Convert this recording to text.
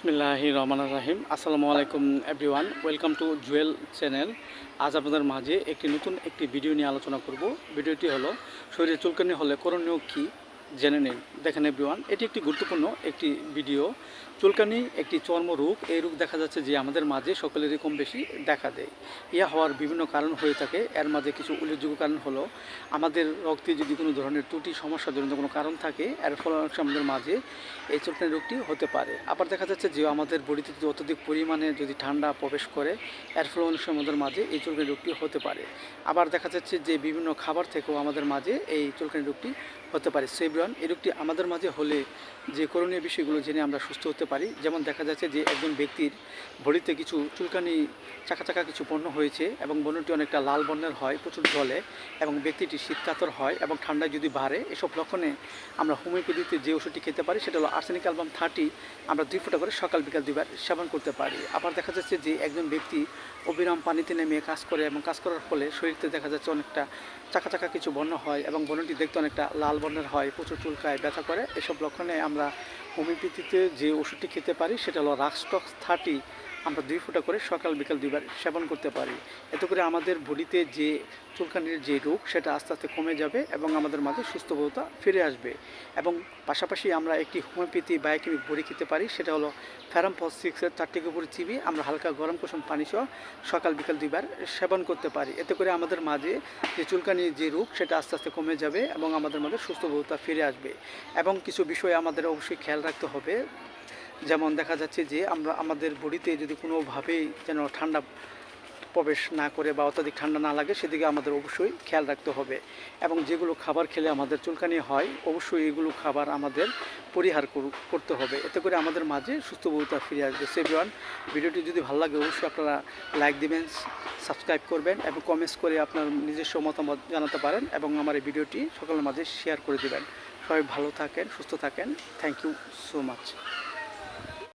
বিসমিল্লাহি রহমান রাহিম। আসসালামু আলাইকুম, everyone. Welcome to Jewel channel. আজ আপনাদের মাঝে একটি নতুন একটি ভিডিও নিয়ে আলোচনা করব। ভিডিওটি হলো শরীরে চুলকানি হলে করণীয় কী? জেনে নিন। দেখেন এভরিওয়ান এটি একটি গুরুত্বপূর্ণ একটি ভিডিও চুলকানি একটি চর্ম চর্মরোগ এই রোগ দেখা যাচ্ছে যে আমাদের মাঝে সকলেরই কম বেশি দেখা দেয়। ইয়া হওয়ার বিভিন্ন কারণ হয়ে থাকে। এর মাঝে কিছু উল্লেখযোগ্য কারণ হলো, আমাদের রক্তে যদি কোনো ধরনের ত্রুটি সমস্যার জন্য কোনো কারণ থাকে, এর ফলে আমাদের মাঝে এই চুলকানি রোগটি হতে পারে। আবার দেখা যাচ্ছে যে আমাদের বডিতে যদি অত্যধিক পরিমাণে যদি ঠান্ডা প্রবেশ করে, এর ফলে অনেক আমাদের মাঝে এই চুলকানি রোগটি হতে পারে। আবার দেখা যাচ্ছে যে বিভিন্ন খাবার থেকেও আমাদের মাঝে এই চুলকানি রোগটি হতে পারে। সেব্রন এই রোগটি আমাদের মাঝে হলে যে করণীয় বিষয়গুলো জেনে আমরা সুস্থ হতে পারি, যেমন দেখা যাচ্ছে যে একজন ব্যক্তির ভরিতে কিছু চুলকানি চাকা চাকা কিছু বর্ণ হয়েছে এবং বর্ণটি অনেকটা লাল বর্ণের হয়, প্রচুর জলে এবং ব্যক্তিটি শীতকাতর হয় এবং ঠান্ডায় যদি বাড়ে, এসব লক্ষণে আমরা হোমিওপ্যাথিতে যে ওষুধটি খেতে পারি, সেটা হলো আর্সেনিক অ্যালবাম থার্টি, আমরা দুই ফোঁটা করে সকাল, বিকাল দুইবার সেবন করতে পারি। আবার দেখা যাচ্ছে যে একজন ব্যক্তি অবিরাম পানিতে নেমে কাজ করে এবং কাজ করার ফলে শরীরতে দেখা যাচ্ছে অনেকটা চাকা চাকা কিছু বর্ণ হয় এবং বর্ণটি দেখতে অনেকটা লাল বর্ণের হয়, প্রচুর চুলকায় ব্যথা করে, এসব লক্ষণে আমরা হোমিওপ্যাথিতে যে ওষুধটি খেতে পারি সেটা হলো রাক্সটক্স থার্টি আমরা দুই ফোঁটা করে সকাল, বিকাল দুইবার সেবন করতে পারি। এতে করে আমাদের বডিতে যে চুলকানির যে রোগ, সেটা আস্তে আস্তে কমে যাবে এবং আমাদের মাঝে সুস্থবোধতা ফিরে আসবে। এবং পাশাপাশি আমরা একটি হোমিওপ্যাথি বায়োকেমিক বড়ি খেতে পারি, সেটা হলো ফ্যারাম ফস সিক্সের চারটি উপরে চিবি আমরা হালকা গরম কুসুম পানি সহ সকাল, বিকাল দুইবার সেবন করতে পারি। এতে করে আমাদের মাঝে যে চুলকানির যে রোগ, সেটা আস্তে আস্তে কমে যাবে এবং আমাদের মাঝে সুস্থবোধতা ফিরে আসবে। এবং কিছু বিষয়ে আমাদের অবশ্যই খেয়াল রাখতে হবে। যেমন দেখা যাচ্ছে যে আমরা আমাদের বডিতে যদি কোনোভাবেই যেন ঠান্ডা প্রবেশ না করে বা অত্যাধিক ঠান্ডা না লাগে, সেদিকে আমাদের অবশ্যই খেয়াল রাখতে হবে। এবং যেগুলো খাবার খেলে আমাদের চুলকানি হয়, অবশ্যই এগুলো খাবার আমাদের পরিহার করু- করতে হবে। এতে করে আমাদের মাঝে সুস্থবোধতা ফিরে আসবে। সেভিওয়ান ভিডিওটি যদি ভালো লাগে, অবশ্যই আপনারা লাইক দিবেন সাবস্ক্রাইব করবেন এবং কমেন্টস করে আপনার নিজস্ব মতামত জানাতে পারেন এবং আমার এই ভিডিওটি সকলের মাঝে শেয়ার করে দেবেন। সবাই ভালো থাকেন, সুস্থ থাকেন। Thank you so much